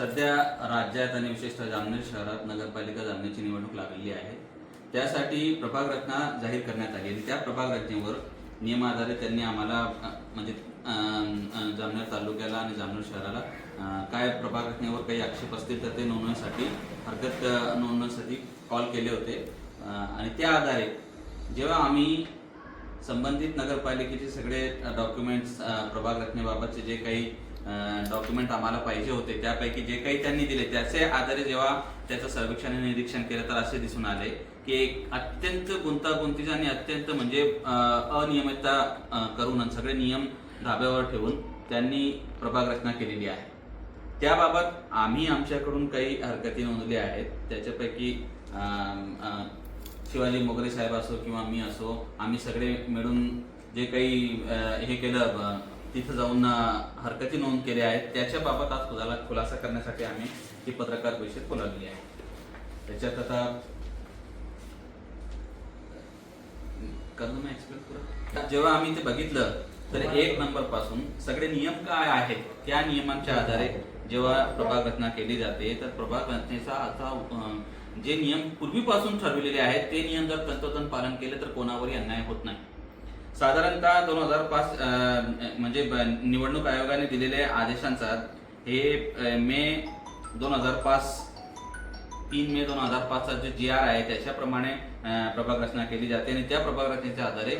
सध्या राज्यात आणि विशेषतः जामनेर शहरात नगरपालिका जामनेरची निवडणूक लागलेली आहे. त्यासाठी प्रभाग रचना जाहीर करण्यात आली आणि त्या प्रभाग रचनेवर नियमाधारे त्यांनी आम्हाला म्हणजे जामनेर तालुक्याला आणि जामनेर शहराला काय प्रभाग रचनेवर काही आक्षेप असतील तर ते नोंदवण्यासाठी हरकत नोंदण्यासाठी नोंदवण्यासाठी कॉल केले होते. आणि त्या आधारे जेव्हा आम्ही संबंधित नगरपालिकेचे सगळे डॉक्युमेंट्स प्रभाग रचनेबाबतचे जे काही डॉक्युमेंट आम्हाला पाहिजे होते. त्यापैकी जे काही त्यांनी दिले त्याचे आधारे जेव्हा त्याचं सर्वेक्षण आणि निरीक्षण केलं तर असे दिसून आले की एक अत्यंत गुंतागुंतीचा आणि अत्यंत म्हणजे अनियमितता करून आणि सगळे नियम धाब्यावर ठेवून त्यांनी प्रभाग रचना केलेली आहे. त्याबाबत आम्ही आमच्याकडून काही हरकती नोंदल्या आहेत. त्याच्यापैकी शिवाजी मोगरे साहेब असो किंवा मी असो आम्ही सगळे मिळून जे काही हे केलं तिथं जाऊन हरकती नोंद केल्या आहेत. त्याच्या बाबत आज खुलासा खुलासा करण्यासाठी आम्ही ही पत्रकार परिषद बोलावली आहे. त्याच्यात आता करू? जेव्हा आम्ही ते बघितलं तर एक नंबरपासून सगळे नियम काय आहेत त्या नियमांच्या आधारे जेव्हा प्रभाग रचना केली जाते तर प्रभाग रचनेचा आता जे नियम पूर्वीपासून ठरविलेले आहेत ते नियम जर तंतोतंत पालन केले तर कोणावरही अन्याय होत नाही. साधारणतः दोन हजार पाच अं, म्हणजे निवडणूक आयोगाने दिलेल्या आदेशांचा हे मे दोन हजार पाच तीन मे दोन हजार पाचचा जो जी आर आहे त्याच्याप्रमाणे प्रभाग रचना केली जाते आणि त्या प्रभाग रचनेच्या आधारे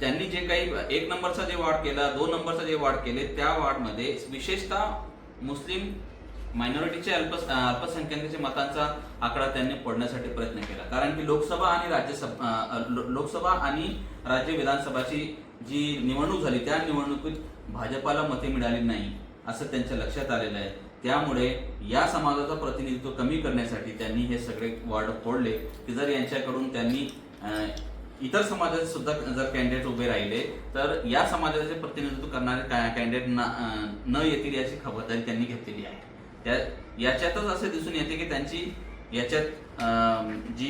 त्यांनी जे काही एक नंबरचा जे वार्ड केला दोन नंबरचा जे वार्ड केले त्या वार्डमध्ये विशेषतः मुस्लिम मायनॉरिटीचे अल्प अल्पसंख्याकांच्या मतांचा आकडा त्यांनी पडण्यासाठी प्रयत्न केला. कारण की लोकसभा आणि राज्यसभा लो- लोकसभा आणि राज्य विधानसभाची जी निवडणूक झाली त्या निवडणुकीत भाजपाला मते मिळाली नाही असं त्यांच्या लक्षात आलेलं आहे. त्यामुळे या समाजाचं प्रतिनिधित्व कमी करण्यासाठी त्यांनी हे सगळे वॉर्ड फोडले की जर यांच्याकडून त्यांनी इतर समाजाचे सुद्धा जर कॅन्डिडेट उभे राहिले तर या समाजाचे प्रतिनिधित्व करणारे कॅन्डिडेट न येतील याची खबरदारी त्यांनी घेतलेली आहे. त्या याच्यातच असे दिसून येते की त्यांची याच्यात जी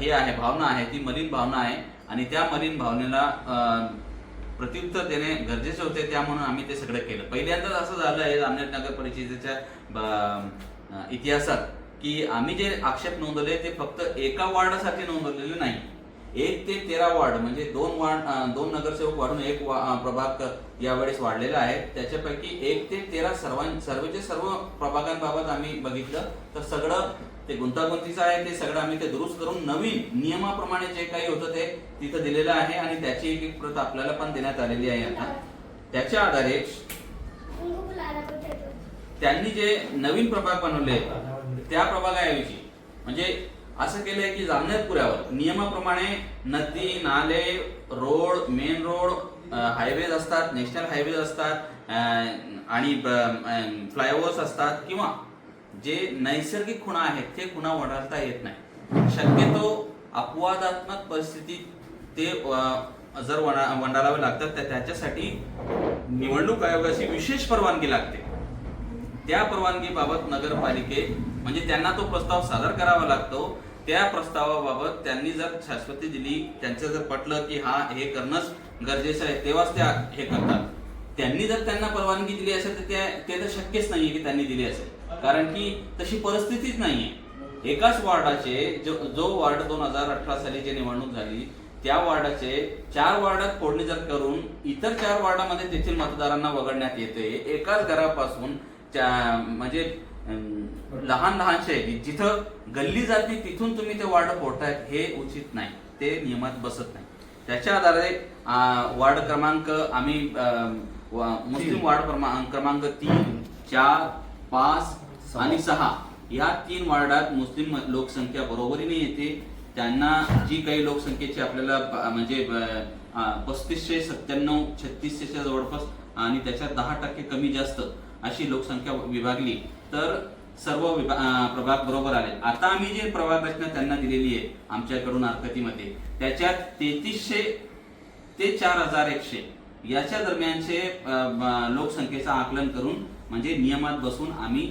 हे आहे भावना आहे ती मलिन भावना आहे. आणि त्या मलिन भावनेला प्रत्युत्तर देणे गरजेचे होते त्या म्हणून आम्ही ते सगळं केलं. पहिल्यांदाच असं झालं आहे जामनेर नगर परिषदेच्या इतिहासात की आम्ही जे आक्षेप नोंदवले ते फक्त एका वॉर्डासाठी नोंदवलेले नाही. एक ते तेरा वार्ड म्हणजे दोन वार्ड दोन नगरसेवक वाढून एक प्रभाग यावेळेस वाढलेला आहे. त्याच्यापैकी एक ते तेरा सर्वां सर्वचे सर्व प्रभागांबाबत आम्ही बघितलं. तर सगळं ते गुंतागुंतीचं आहे ते सगळं आम्ही ते दुरुस्त करून नवीन नियमाप्रमाणे जे काही होतं ते तिथं दिलेलं आहे आणि त्याची एक एक प्रत आपल्याला पण देण्यात आलेली आहे आता. त्याच्या आधारे त्यांनी जे नवीन प्रभाग बनवले त्या प्रभागाऐवजी म्हणजे असं केलंय की जामनेर पुऱ्यावर. नियमाप्रमाणे नदी नाले रोड मेन रोड हायवेज असतात नॅशनल हायवेज असतात आणि फ्लायओव्हर्स असतात किंवा जे नैसर्गिक खुणा आहेत ते खुणा वढाळता येत नाही. शक्यतो अपवादात्मक परिस्थितीत ते जर वडा वंडाळावे लागतात तर त्याच्यासाठी निवडणूक आयोगाची विशेष परवानगी लागते. त्या परवानगीबाबत नगरपालिके म्हणजे त्यांना तो प्रस्ताव सादर करावा लागतो. त्या प्रस्तावाबाबत त्यांनी जर शाश्वती दिली त्यांचं जर पटलं की हा हे करणंच गरजेचं आहे तेव्हाच त्या हे करतात. त्यांनी जर त्यांना परवानगी दिली असेल तर त्या ते तर शक्यच नाहीये की त्यांनी दिली असेल. कारण की तशी परिस्थितीच नाहीये. एकाच वॉर्डाचे जो जो वार्ड दोन हजार अठरा साली जी निवडणूक झाली त्या वार्डाचे चार वार्डात फोडणी जर करून इतर चार वार्डामध्ये तेथील मतदारांना वगळण्यात येते एकाच घरापासून म्हणजे लहान लहानशे जिथं गल्ली जाते तिथून तुम्ही ते वार्ड फोडतायत हे उचित नाही. ते नियमात बसत नाही. त्याच्या आधारे वार्ड क्रमांक आम्ही मुस्लिम वार्ड क्रमांक क्रमांक तीन चार पाच आणि सहा या तीन वार्डात मुस्लिम लोकसंख्या बरोबरीने येते. त्यांना जी काही लोकसंख्येची आपल्याला म्हणजे पस्तीसशे सत्त्याण्णव छत्तीसशेच्या जवळपास आणि त्याच्यात दहा टक्के कमी जास्त अशी लोकसंख्या विभागली तर सर्व प्रभाग बरोबर आले. आता आम्ही जे प्रभाग रचना त्यांना दिलेली आहे आमच्याकडून हरकतीमध्ये त्याच्यात तेहतीसशे ते चार हजार एकशे याच्या दरम्यानचे लोकसंख्येचं आकलन करून म्हणजे नियमात बसून आम्ही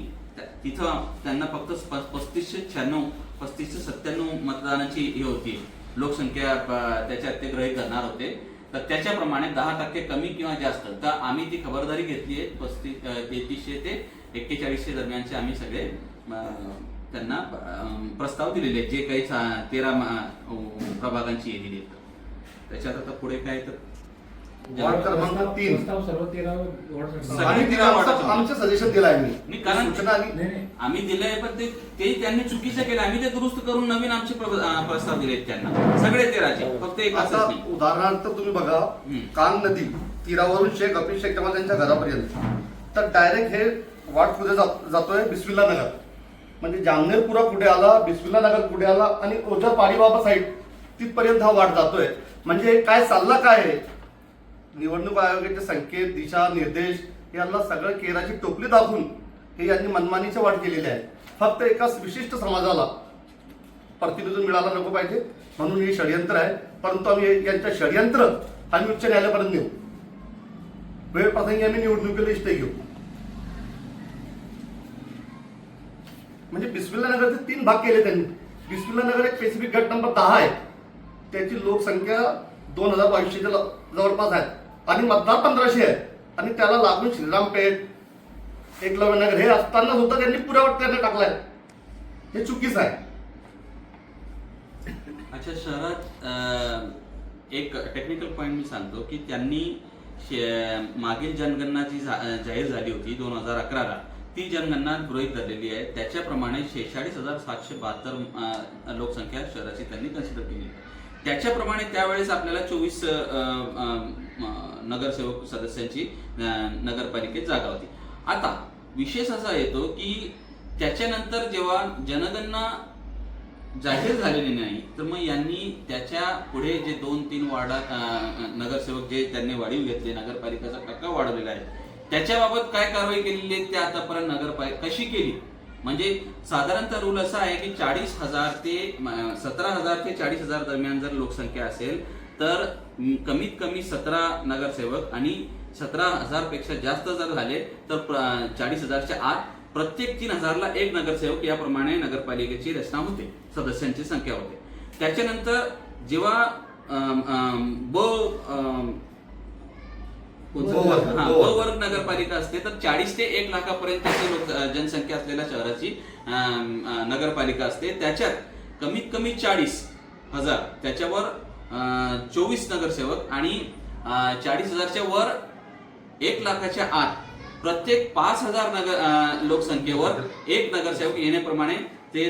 तिथं त्यांना फक्त पस्तीसशे शहाण्णव पस्तीसशे सत्त्याण्णव मतदानाची हे होती. लोकसंख्या त्याच्यात ते ग्रहित करणार होते. तर त्याच्याप्रमाणे दहा टक्के कमी किंवा जास्त. तर आम्ही ती खबरदारी घेतली आहे पस्तीस तेहतीसशे ते एक्केचाळीसशे दरम्यानचे आम्ही सगळे त्यांना प्रस्ताव दिलेले जे काही तेरा प्रभागांची येलेली आहेत. त्याच्यात आता पुढे काय तर वार्ड क्रमांक तीन. प्रस्ताव सर्व तेरा वॉर्ड सगळे आणि तेरा तिला आमचं सजेशन दिलं आहे मी. कारण- सूचना आणि नाही नाही. आम्ही दिलंय पण ते ते त्यांनी चुकीचं केलं. आम्ही ते दुरुस्त करून नवीन आमचे प्र- अं, प्रस्ताव दिलेत त्यांना. सगळे तेराचे. फक्त आता नाही उदाहरणार्थ तुम्ही बघा हम्म. कान नदी तीरावरून शेख हफीज शेख कमाल त्यांच्या घरापर्यंत. तर डायरेक्ट हे वाट पुढे जात- जातोय बिस्मिल्ला नगर. म्हणजे जामनेरपुरा पुढे आला बिस्मिल्ला नगर पुढे आला आणि ओझर पाडीबाबा साईड तिथपर्यंत हा वाट जातोय. म्हणजे काय चालला काय आहे? निवडणूक आयोगाचे संकेत दिशा निर्देश यांना सगळं केराची टोपली दाखवून हे यांनी मनमानीची वाट केलेली आहे. फक्त एकाच विशिष्ट समाजाला प्रतिनिधी मिळाला नको पाहिजे म्हणून हे षडयंत्र आहे. परंतु आम्ही यांच्या षडयंत्र आम्ही उच्च न्यायालयापर्यंत नेऊ. वेळ प्रसंगी आम्ही निवडणुकीला इष्ट घेऊ. म्हणजे बिस्मिल्ला नगरचे तीन भाग केले त्यांनी. बिस्मिल्ला नगर एक स्पेसिफिक गट नंबर दहा आहे. त्याची लोकसंख्या दोन हजार बावीसशेच्या जवळपास आहे आणि मतदार पंधराशे आहेत. आणि त्याला लागून श्रीरामपेठ एकलव्यनगर हे असताना सुद्धा त्यांनी पुरावट त्यांना टाकलाय. हे चुकीचं आहे. अच्छा शहरात एक टेक्निकल पॉईंट मी सांगतो की त्यांनी शे- मागील जनगणना जी जाहीर झाली होती दोन हजार अकराला ती जनगणना गृहित धरलेली आहे. त्याच्याप्रमाणे शेहेचाळीस हजार सातशे बहात्तर लोकसंख्या शहराची त्यांनी कन्सिडर केली. त्याच्याप्रमाणे त्यावेळेस आपल्याला चोवीस नगरसेवक सदस्यांची नगरपालिकेत जागा होती. आता विशेष असा येतो की त्याच्यानंतर जेव्हा जनगणना जाहीर झालेली नाही तर मग यांनी त्याच्या पुढे जे दोन तीन वार्डा नगरसेवक जे त्यांनी वाढीव घेतले नगरपालिकेचा टक्का वाढवलेला आहे त्याच्याबाबत काय कारवाई केलेली आहे? ते आतापर्यंत नगरपालिका कशी केली? म्हणजे साधारणतः रूल असा आहे की चाळीस हजार ते सतरा हजार ते चाळीस हजार दरम्यान जर लोकसंख्या असेल तर कमीत कमी सतरा नगरसेवक आणि सतरा हजारपेक्षा जास्त जर झाले तर चाळीस हजारच्या आत प्रत्येक तीन हजारला एक नगरसेवक याप्रमाणे नगरपालिकेची रचना होते सदस्यांची संख्या होते. त्याच्यानंतर जेव्हा ब वर्ग नगरपालिका असते तर चाळीस ते एक लाखापर्यंतची लोक जनसंख्या असलेल्या शहराची नगरपालिका असते. त्याच्यात कमीत कमी चाळीस हजार त्याच्यावर चोवीस नगरसेवक आणि चाळीस हजारच्या वर एक लाखाच्या आत प्रत्येक पाच हजार नगर लोकसंख्येवर एक नगरसेवक येण्याप्रमाणे ते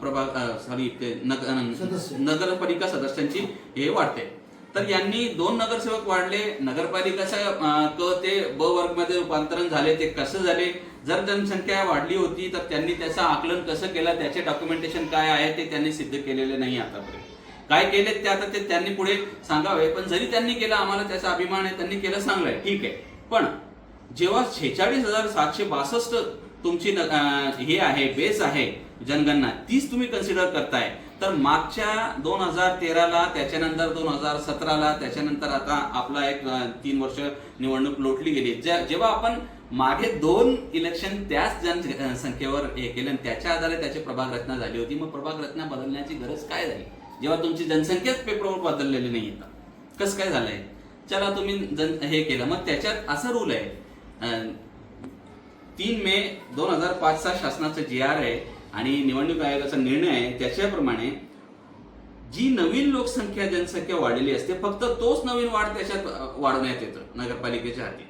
प्रभाग सॉरी ते. नगरपालिका सदस्यांची हे वाढते. तर यांनी दोन नगरसेवक वाढले. नगरपालिकाच्या क ते ब वर्गमध्ये रूपांतरण झाले ते कसं झाले? जर जनसंख्या वाढली होती तर त्यांनी त्याचं आकलन कसं केलं? त्याचे डॉक्युमेंटेशन काय आहे ते त्यांनी सिद्ध केलेले नाही आतापर्यंत. काय केले ते आता ते त्यांनी पुढे सांगावे. पण जरी त्यांनी केलं आम्हाला त्याचा अभिमान आहे त्यांनी केलं चांगलं आहे. ठीक आहे. पण जेव्हा शेहेचाळीस हजार सातशे बासष्ट तुमची हे आहे बेस आहे जनगणना तीच तुम्ही कन्सिडर करताय. तर मागच्या दोन हजार तेराला त्याच्यानंतर दोन हजार सतराला त्याच्यानंतर आता आपला एक तीन वर्ष निवडणूक लोटली गेली. ज्या- जेव्हा आपण मागे दोन इलेक्शन त्याच जनसंख्येवर हे केले आणि त्याच्या आधारे त्याची प्रभाग रचना झाली होती. मग प्रभाग रचना बदलण्याची गरज काय झाली? जेव्हा तुमची जनसंख्याच पेपरवर बदललेली नाही येतात कसं काय झालंय? चला तुम्ही जन हे केलं. मग त्याच्यात असा रूल आहे अं, तीन मे दोन हजार पाचचा शासनाचं जी आर आहे. आणि निवडणूक आयोगाचा निर्णय आहे त्याच्याप्रमाणे जी नवीन लोकसंख्या जनसंख्या वाढलेली असते फक्त तोच नवीन वाढ त्याच्यात वाढवण्यात येतो नगरपालिकेच्या हाती.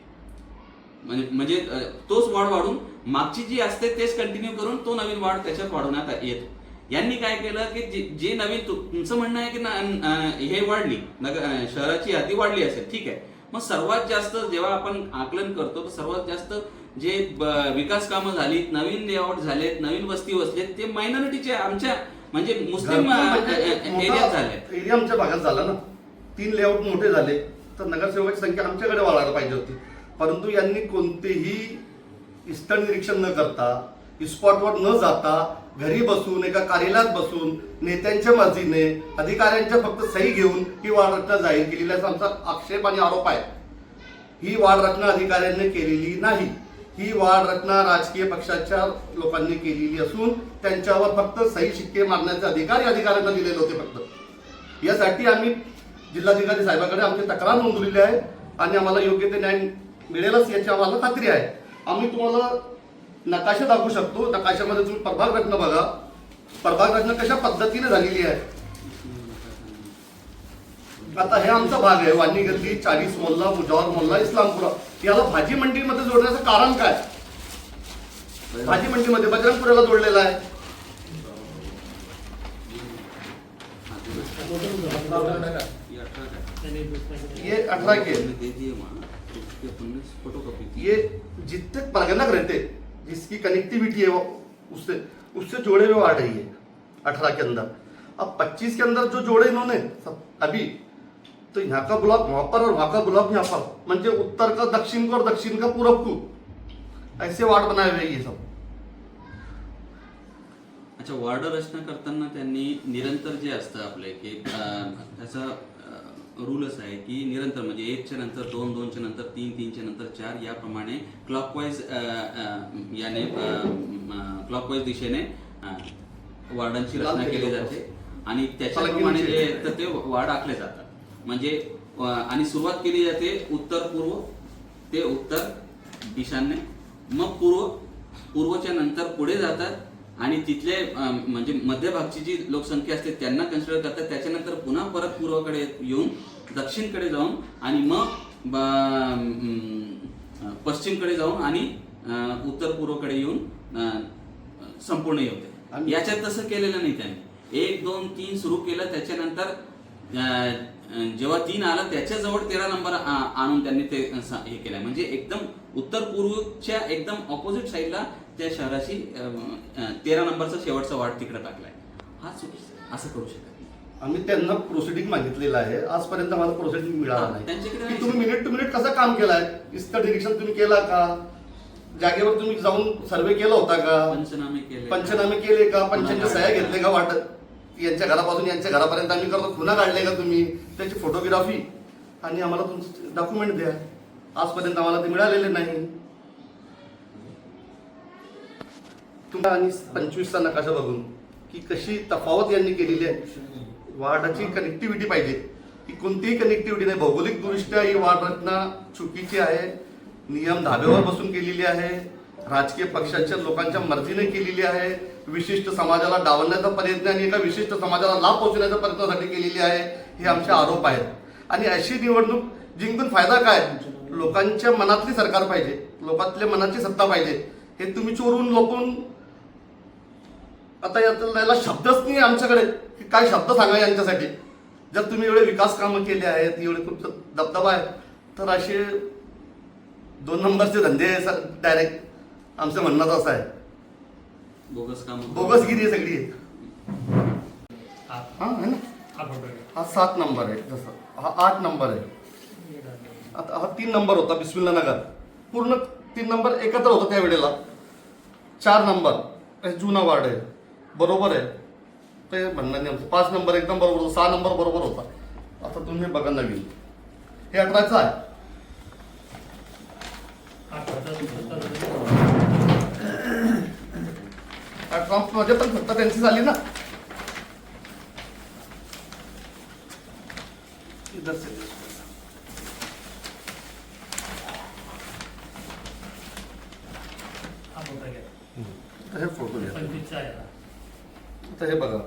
म्हणजे म्हणजे तोच वाढ वाढून मागची जी असते तेच कंटिन्यू करून तो नवीन वाढ त्याच्यात वाढवण्यात येतो. यांनी काय केलं की जे- नवीन तुमचं म्हणणं आहे की हे वाढली नगर शहराची यादी वाढली असेल ठीक आहे. मग सर्वात जास्त जेव्हा आपण आकलन करतो तर सर्वात जास्त जे विकास कामं झालीत नवीन लेआउट झालेत नवीन वस्ती वसलेत ते मायनॉरिटीचे आमच्या म्हणजे मुस्लिम एरियात झाले. एरिया आमच्या भागात झाला ना. तीन लेआउट मोठे झाले तर नगरसेवकाची संख्या आमच्याकडे वाढायला पाहिजे होती. परंतु यांनी कोणतेही स्थळ निरीक्षण न करता स्पॉटवर न जाता घरी बसून एका कार्यालयात बसून नेत्यांच्या मर्जीने अधिकाऱ्यांच्या फक्त सही घेऊन ही वाढ रचना जाहीर केलेली आमचा आक्षेप आणि आरोप आहे. ही वाढ रचना अधिकाऱ्यांनी केलेली नाही. ही वाढ रचना राजकीय पक्षाच्या लोकांनी केलेली असून त्यांच्यावर फक्त सही शिक्के मारण्याचे अधिकार या अधिकाऱ्यांना दिलेले होते फक्त. यासाठी आम्ही जिल्हाधिकारी साहेबाकडे आमची तक्रार नोंदवलेली आहे आणि आम्हाला योग्य ते न्याय मिळेलच याची आम्हाला खात्री आहे. आम्ही तुम्हाला नकाशा दाखवू शकतो. नकाशामध्ये तुम्ही प्रभाग रचना बघा. प्रभाग रचना कशा पद्धतीने झालेली आहे? आता हे आमचा भाग आहे. वाणी गल्ली चाळीस मोल्ला मुजावर मोल्ला, इस्लामपुरा. याला भाजी मंडीमध्ये जोडण्याचं कारण काय? भाजी मंडीमध्ये बजरंगपुऱ्याला जोडलेला आहे. ये अठारह के. ये जितने रहते, जिसकी कनेक्टिविटी है वो, उससे उससे जोड़े हुए रही है अठारह के अंदर. अब पच्चीस के अंदर जो जोड़े इन्होंने, सब, अभी तो यहाँ का ब्लॉक वहां पर और वहां का ब्लॉक यहाँ पर. म्हणजे उत्तर का दक्षिण को और दक्षिण का पूरब को. ऐसे वार्ड बनाए हुए ये सब. अच्छा वार्ड रचना करताना त्यांनी निरंतर जे असतं आपले की त्याचा रूलच आहे की निरंतर म्हणजे एकच्या नंतर दोन दोनच्या नंतर तीन तीनच्या नंतर चार याप्रमाणे क्लॉकवाईज याने क्लॉकवाईज दिशेने वार्डांची रचना केली जाते. आणि त्याच्याप्रमाणे जे तर ते वार्ड आखले जातात. म्हणजे आणि सुरुवात केली जाते उत्तर पूर्व. ते उत्तर ईशान्य मग पूर्व पूर्वच्या नंतर पुढे जातात आणि तिथले म्हणजे मध्यभागची जी लोकसंख्या असते त्यांना कन्सिडर करतात. त्याच्यानंतर पुन्हा परत पूर्वकडे येऊन दक्षिणकडे जाऊन आणि मग पश्चिमकडे जाऊन आणि उत्तर पूर्वकडे येऊन संपूर्ण येते. याच्यात तसं केलेलं नाही त्यांनी. एक दोन तीन सुरू केलं. त्याच्यानंतर जेव्हा तीन आला त्याच्याजवळ तेरा नंबर आणून त्यांनी ते हे केलंय. म्हणजे एकदम उत्तर पूर्वच्या एकदम ऑपोजिट साईडला त्या शहराशी तेरा नंबरचा शेवटचा वाट तिकडे टाकलाय. हा चुकीचं असं करू शकत आम्ही त्यांना प्रोसिडिंग मागितलेलं आहे. आजपर्यंत आम्हाला प्रोसिडिंग मिळाला नाही. त्यांच्याकडे की तुम्ही मिनिट टू मिनिट कसं काम केलाय? इस्तर डिरेक्शन तुम्ही केला का? जागेवर तुम्ही जाऊन सर्वे केला होता का? पंचनामे केले. पंचनामे केले का? पंचांच्या सह्या घेतले का वाटत? यांच्या घरापासून यांच्या घरापर्यंत आम्ही करतो. खुना काढले का तुम्ही? त्याची फोटोग्राफी आणि आम्हाला तुमचे डॉक्युमेंट द्या. आजपर्यंत आम्हाला ते मिळालेले नाही. तुम्हाला आणि पंचवीसचा नकाशा बघून की कशी तफावत यांनी केलेली आहे. वार्डाची कनेक्टिव्हिटी पाहिजे. की कोणतीही कनेक्टिव्हिटी नाही. भौगोलिकदृष्ट्या ही वार्ड रचना चुकीची आहे. नियम धाब्यावर बसून केलेली आहे. राजकीय पक्षाच्या लोकांच्या मर्जीने केलेली आहे. विशिष्ट समाजाला डावलण्याचा प्रयत्न आणि एका विशिष्ट समाजाला लाभ पोहोचण्याच्या प्रयत्नासाठी केलेली आहे. हे आमचे आरोप आहेत. आणि अशी निवडणूक जिंकून फायदा काय? लोकांच्या मनातली सरकार पाहिजे. लोकांतल्या मनाची सत्ता पाहिजे. हे तुम्ही चोरून लोकून आता यात- याला शब्दच नाही आमच्याकडे. की काय शब्द सांगा यांच्यासाठी? जर तुम्ही एवढे विकास कामं केले आहेत एवढे तुमचं दबदबा आहे तर असे दोन नंबरचे धंदे आहे सर डायरेक्ट आमचं म्हणणं असं आहे. बोगस काम बोगसगिरी आहे सगळी. हा हा ना? हा. हा सात नंबर आहे जसं. हा आठ नंबर आहे. आता हा तीन नंबर होता बिस्मिल्ला नगर. पूर्ण तीन नंबर एकत्र होता त्या वेळेला. चार नंबर. जुना वार्ड आहे. बरोबर आहे. ते म्हणणं नाही आमचं. पाच नंबर एकदम बरोबर होता. सहा नंबर बरोबर होता. आता तुम्ही बघा नवीन. हे अठराचं आहे. अठरा मध्ये पण फक्त त्यांची झाली ना इधर से हा. तर हे फ़ोटो घ्या पंचवीसचा आहे हा. आता हे बघा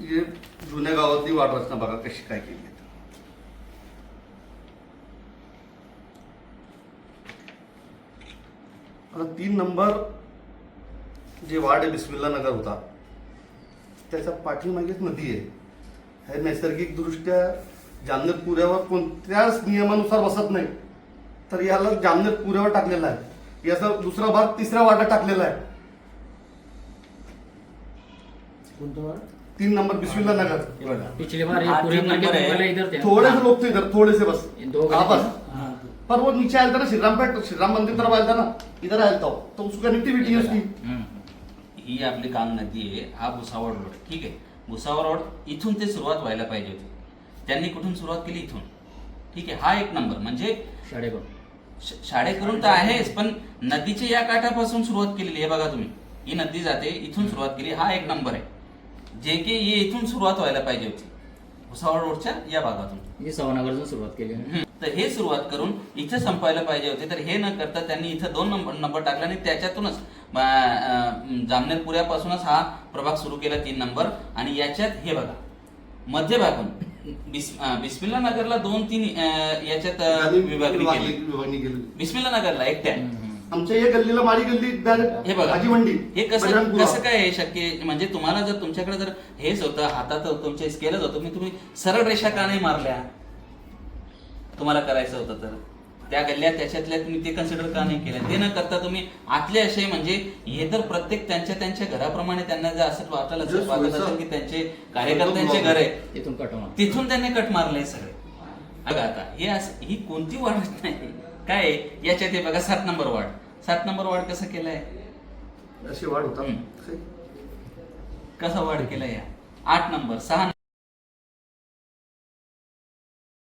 हे जुन्या गावातली वाट रचना बघा कशी काय केली आता तीन नंबर जे वार्ड आहे बिस्मिल्ला नगर होता त्याच्या पाठीमागेच नदी आहे हे नैसर्गिक दृष्ट्या जामनेर पुऱ्यावर कोणत्याच नियमानुसार बसत नाही तर याला जामनेर पुऱ्यावर टाकलेला आहे याचा दुसरा भाग तिसऱ्या वार्डात टाकलेला आहे? तीन नंबर बिस्मिल्ला नगर हे. पिछली बार ये पूरे तीन मंडी नंबर। वाले इधर थे थोड़े से लोग थे इधर थोड़े से बस ये दो हाँ बस। हाँ। पर वो नीचे आया था ना श्रीराम पेट श्रीराम मंदिर तरफ आया था ना इधर आया था। तो उसकी कनेक्टिविटी है उसकी. ही आपली काम नदी आहे हा भुसावळ रोड. ठीक आहे? भुसावळ रोड इथून ते सुरुवात व्हायला पाहिजे होती. त्यांनी कुठून सुरुवात केली इथून? ठीक आहे? हा एक नंबर. म्हणजे शाळेकडून. श- शाळेकरून तर आहेच पण नदीच्या या काठापासून सुरुवात केलेली आहे बघा तुम्ही. ही नदी जाते इथून सुरुवात केली. हा एक नंबर आहे. जे की हे इथून सुरुवात व्हायला पाहिजे होती. भुसावळ रोडच्या या भागातून. ही सवानगरजून सुरुवात केली. तर हे सुरुवात करून इथे संपायला पाहिजे होते. तर हे न करता त्यांनी इथं दोन नंबर नंबर टाकला आणि त्याच्यातूनच अं, अं, जामनेर पुऱ्यापासूनच हा प्रभाग सुरू केला तीन नंबर. आणि याच्यात हे बघा मध्यभागून बिस बिस्मिल्ला नगरला दोन तीन याच्यात विभागणी केली. बिस्मिल्ला नगरला एकट्या. आमच्या या गल्लीला गल्ली हे बघा मंडी हे कसं. कसं काय शक्य म्हणजे तुम्हाला जर तुमच्याकडे जर हेच होतं हातात तुमच्या स्केलच होतं मी तुम्ही सरळ रेषा का नाही मारल्या? तुम्हाला करायचं होतं तर. त्या गल्ल्या त्याच्यातल्या तुम्ही ते कन्सिडर का नाही केल्या ते न करता तुम्ही आतले असे म्हणजे हे तर प्रत्येक त्यांच्या त्यांच्या घराप्रमाणे त्यांना जर असं वाटायला वाटत असेल की त्यांचे कार्यकर्त्यांचे घर आहे इथून कटवणार तिथून त्यांनी कट मारले सगळे. अगं आता हे असं ही कोणती वाढ नाही? काय? याच्यात हे बघा सात नंबर वाढ. सात नंबर वाढ कसं केलाय? अशी वाढ होता. कसा वाढ केला या? आठ नंबर सहा